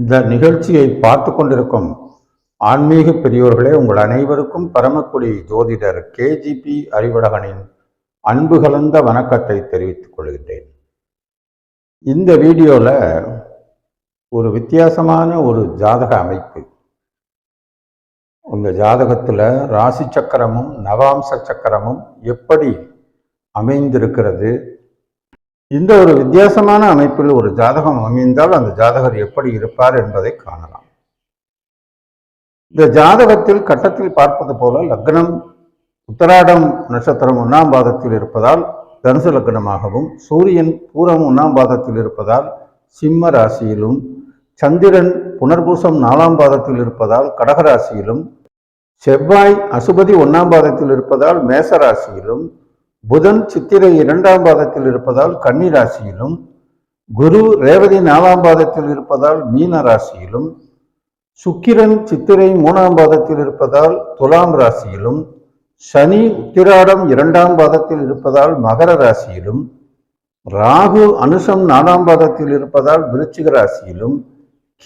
இந்த நிகழ்ச்சியை பார்த்து கொண்டிருக்கும் ஆன்மீக பெரியோர்களே உங்கள் அனைவருக்கும் பரமக்குடி ஜோதிடர் கேஜிபி அறிவழகனின் அன்பு கலந்த வணக்கத்தை தெரிவித்துக் கொள்கின்றேன். இந்த வீடியோவில் ஒரு வித்தியாசமான ஒரு ஜாதக அமைப்பு. உங்கள் ஜாதகத்தில் ராசி சக்கரமும் நவாம்ச சக்கரமும் எப்படி அமைந்திருக்கிறது? இந்த ஒரு வித்தியாசமான அமைப்பில் ஒரு ஜாதகம் அமைந்தால் அந்த ஜாதகர் எப்படி இருப்பார் என்பதை காணலாம். இந்த ஜாதகத்தில் கட்டத்தில் பார்ப்பது போல லக்னம் உத்தராடம் நட்சத்திரம் ஒன்றாம் பாதத்தில் இருப்பதால் தனுசு லக்னமாகவும் சூரியன் பூரம் ஒன்றாம் பாதத்தில் இருப்பதால் சிம்ம ராசியிலும் சந்திரன் புனர்பூசம் நாலாம் பாதத்தில் இருப்பதால் கடகராசியிலும் செவ்வாய் அசுபதி ஒன்றாம் பாதத்தில் இருப்பதால் மேச ராசியிலும் புதன் சித்திரை இரண்டாம் பாதத்தில் இருப்பதால் கன்னி ராசியிலும் குரு ரேவதி நாலாம் பாதத்தில் இருப்பதால் மீன ராசியிலும் சுக்கிரன் சித்திரை மூணாம் பாதத்தில் இருப்பதால் துலாம் ராசியிலும் சனி உத்திராடம் இரண்டாம் பாதத்தில் இருப்பதால் மகர ராசியிலும் ராகு அனுஷம் நாலாம் பாதத்தில் இருப்பதால் விருச்சிக ராசியிலும்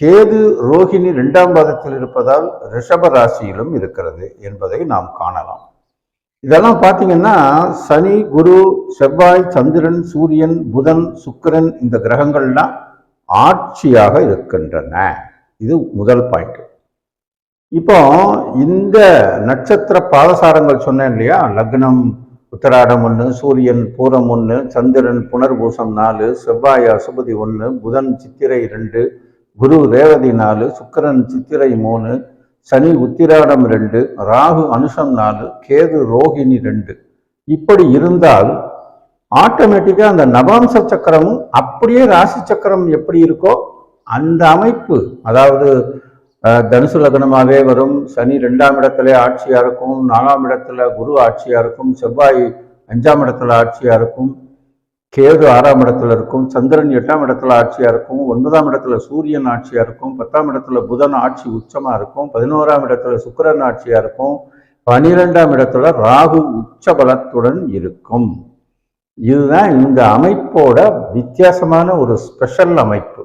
கேது ரோஹிணி இரண்டாம் பாதத்தில் இருப்பதால் ரிஷப ராசியிலும் இருக்கிறது என்பதை நாம் காணலாம். இதெல்லாம் பார்த்தீங்கன்னா சனி குரு செவ்வாய் சந்திரன் சூரியன் புதன் சுக்கிரன் இந்த கிரகங்கள்லாம் ஆட்சியாக இருக்கின்றன. இது முதல் பாயிண்ட் இப்போ இந்த நட்சத்திர பாதசாரங்கள் சொன்னேன் இல்லையா? லக்னம் உத்தராடம் ஒன்று சூரியன் பூரம் ஒன்று சந்திரன் புனர்பூசம் நாலு செவ்வாய் அசுபதி ஒன்று புதன் சித்திரை ரெண்டு குரு ரேவதி நாலு சுக்கிரன் சித்திரை மூணு சனி உத்திராடம் ரெண்டு ராகு அனுஷம் நாலு கேது ரோகிணி ரெண்டு. இப்படி இருந்தால் ஆட்டோமேட்டிக்காக அந்த நவாம்ச சக்கரமும் அப்படியே ராசி சக்கரம் எப்படி இருக்கோ அந்த அமைப்பு அதாவது தனுசு லக்னமாகவே வரும். சனி ரெண்டாம் இடத்துல ஆட்சியாக இருக்கும் நாலாம் இடத்துல குரு ஆட்சியாக இருக்கும் செவ்வாய் அஞ்சாம் இடத்துல ஆட்சியாக இருக்கும். கேது ஆறாம் இடத்துல இருக்கும் சந்திரன் எட்டாம் இடத்துல ஆட்சியாக இருக்கும் ஒன்பதாம் இடத்துல சூரியன் ஆட்சியாக இருக்கும் பத்தாம் இடத்துல புதன் ஆட்சி உச்சமாக இருக்கும் பதினோராம் இடத்துல சுக்கரன் ஆட்சியாக இருக்கும் பனிரெண்டாம் இடத்துல ராகு உச்ச பலத்துடன் இருக்கும். இதுதான் இந்த அமைப்போட வித்தியாசமான ஒரு ஸ்பெஷல் அமைப்பு.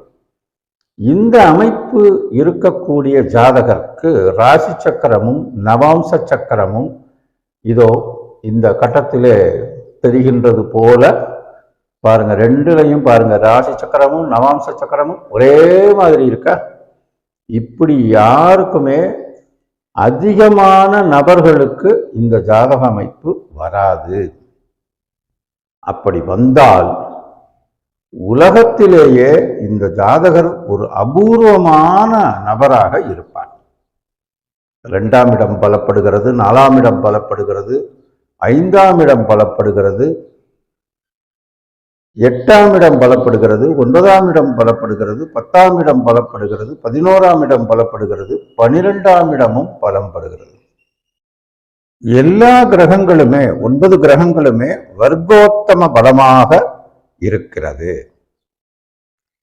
இந்த அமைப்பு இருக்கக்கூடிய ஜாதகருக்கு ராசி சக்கரமும் நவாம்ச சக்கரமும் இதோ இந்த கட்டத்திலே தெரிகின்றது போல பாருங்க ரெண்டுலையும் பாருங்க ராசி சக்கரமும் நவாம்ச சக்கரமும் ஒரே மாதிரி இருக்கா. இப்படி யாருக்குமே அதிகமான நபர்களுக்கு இந்த ஜாதக அமைப்பு வராது. அப்படி வந்தால் உலகத்திலேயே இந்த ஜாதகர் ஒரு அபூர்வமான நபராக இருப்பார். ரெண்டாம் இடம் பலப்படுகிறது நாலாம் இடம் பலப்படுகிறது ஐந்தாம் இடம் பலப்படுகிறது எட்டாம் இடம் பலப்படுகிறது ஒன்பதாம் இடம் பலப்படுகிறது பத்தாம் இடம் பலப்படுகிறது பதினோராம் இடம் பலப்படுகிறது பனிரெண்டாம் இடமும் பலம் படுகிறது எல்லா கிரகங்களுமே ஒன்பது கிரகங்களுமே வர்க்கோத்தம பலமாக இருக்கிறது.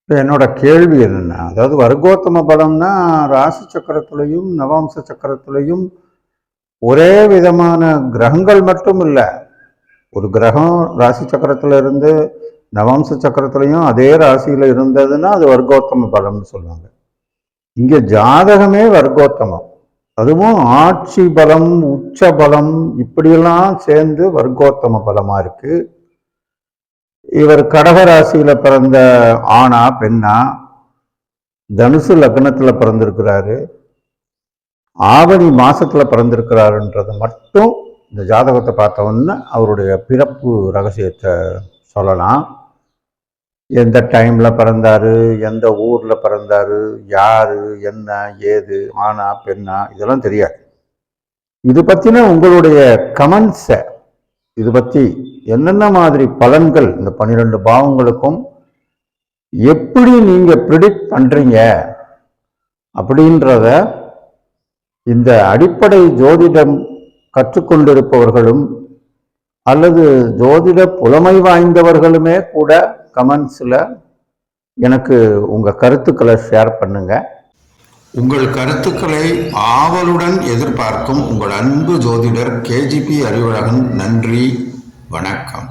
என்னோட கேள்வி என்னென்னா அதாவது வர்க்கோத்தம பலம்னா ராசி சக்கரத்துலையும் நவாம்ச சக்கரத்துலையும் ஒரே விதமான கிரகங்கள் மட்டும் இல்லை. ஒரு கிரகம் ராசி சக்கரத்துல இருந்து நவாம்ச சக்கரத்துலையும் அதே ராசியில் இருந்ததுன்னா அது வர்க்கோத்தம பலம்னு சொல்லுவாங்க. இங்கே ஜாதகமே வர்க்கோத்தமம். அதுவும் ஆட்சி பலம் உச்ச பலம் இப்படியெல்லாம் சேர்ந்து வர்க்கோத்தம பலமாக இருக்குது இவர் கடகராசியில் பிறந்த ஆணா பெண்ணா தனுசு லக்னத்தில் பிறந்திருக்கிறாரு. ஆவணி மாதத்தில் பிறந்திருக்கிறாருன்றது மட்டும் இந்த ஜாதகத்தை பார்த்த அவருடைய பிறப்பு ரகசியத்தை சொல்லலாம். எந்த டைமில் பிறந்தாரு எந்த ஊரில் பிறந்தார் யார் என்ன ஏது ஆனா பெண்ணா இதெல்லாம் தெரியாது. இது பற்றின உங்களுடைய கமெண்ட்ஸை இது பற்றி என்னென்ன மாதிரி பலன்கள் இந்த பன்னிரெண்டு பாவங்களுக்கும் எப்படி நீங்கள் ப்ரிடிக்ட் பண்ணுறீங்க அப்படின்றத இந்த அடிப்படை ஜோதிடம் கற்றுக்கொண்டிருப்பவர்களும் அல்லது ஜோதிட புலமை வாய்ந்தவர்களுமே கூட கமெண்ட்ஸில் எனக்கு உங்கள் கருத்துக்களை ஷேர் பண்ணுங்கள் உங்கள் கருத்துக்களை ஆவலுடன் எதிர்பார்க்கும் உங்கள் அன்பு ஜோதிடர் கேஜிபி அறிவழகன் நன்றி வணக்கம்.